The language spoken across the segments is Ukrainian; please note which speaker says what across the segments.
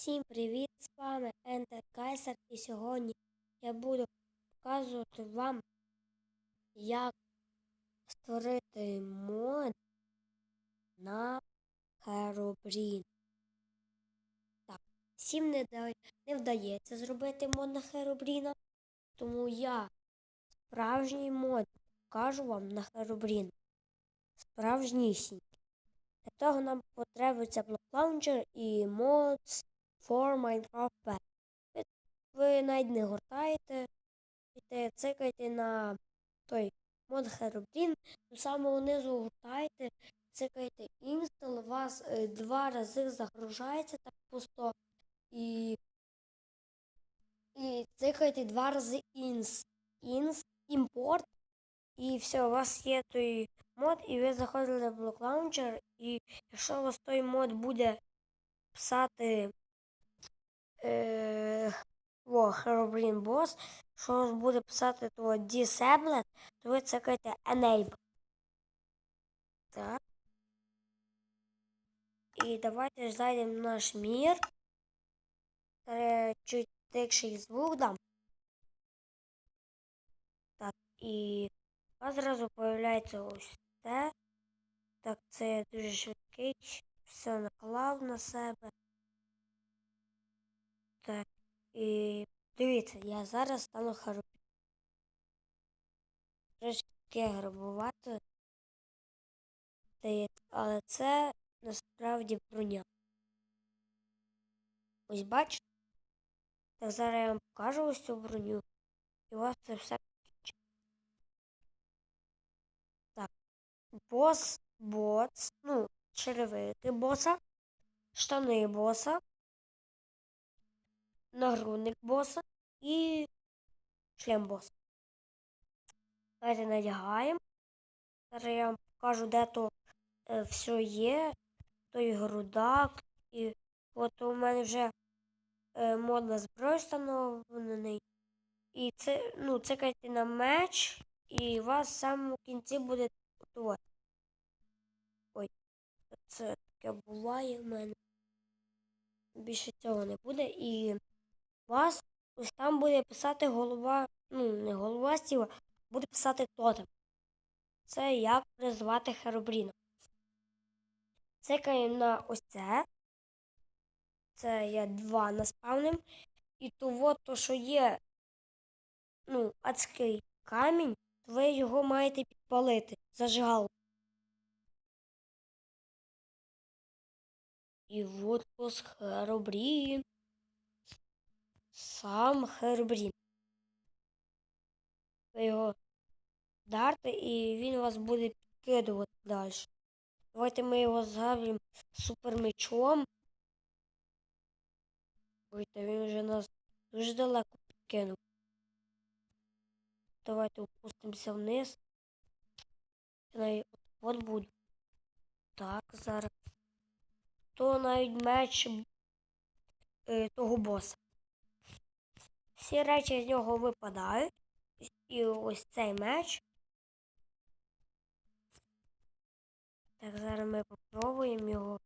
Speaker 1: Всім привіт! З вами Enter Kaiser і сьогодні я буду показувати вам, як створити мод на Herobrine. Так, всім не, да- не вдається зробити мод на Herobrine, тому я справжній мод покажу вам на Herobrine. Справжнісінький. Для того нам потребується блок лаунчер і mods for Minecraft Pet. Ви, навіть не гортаєте, йдете, цикаєте на той мод Herobrine, до самого низу гуртаєте, цикаєте install, у вас е, два рази загружається так пусто і, і цикаєте два рази ins, ins, import, і все, у вас є той мод, і ви заходите в блок лаунчер, і якщо у вас той мод буде писати е, о, Herobrine Boss, що вас буде писати то Disabled, то ви цикаєте Enable. Так. І давайте зайдемо наш мір. Чуть тихший звук дам. Так, і у вас зразу появляється ось це. Так, це дуже швидкий. Все наклав на себе. Так, і дивіться, я зараз стану харбі. Трошки грабувати. Але це насправді броня. Ось бачите? Так зараз я вам покажу ось цю броню. І у вас це все. Так. Бос, боц, ну, черевики боса, штани боса, нагрудник боса і шлем боса. Давайте надягаємо. Зараз я вам покажу, де то е, все є. Той грудак. І от у мене вже е, модна зброя встановлений. І це, ну, цикайте на меч, і у вас в самому кінці буде готувати. Ой, це таке буває в мене. Більше цього не буде. І у вас ось там буде писати голова, ну, не голова стіла, буде писати тотем. Це як призвати Херобріна. Цикаємо на ось це. Це я два наспавним. І то от то, що є ну, адський камінь, то ви його маєте підпалити. Зажигалку. І от Херобрін. Сам Херобрін. Ви його вдарте, і він вас буде підкидувати далі. Давайте ми його згадуємо супермечом. Ой, та він вже нас дуже далеко підкинув. Давайте опустимося вниз. От, от буду. Так, зараз. То навіть меч е, того боса. Всі речі з нього випадають. І ось цей меч. Так, зараз ми попробуємо його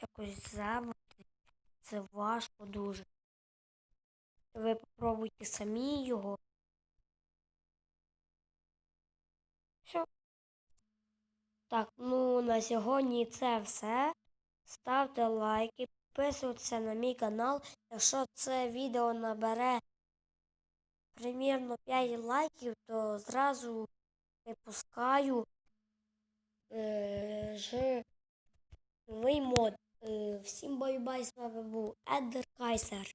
Speaker 1: якось забути. Це важко дуже. Ви попробуйте самі його. Все. Так, ну на сьогодні це все. Ставте лайки, підписуйтесь на мій канал. Якщо це відео набере примірно 5 лайків, то зразу випускаю е, новий мод. Е, всім бай-бай, з вами був Едер Кайсер.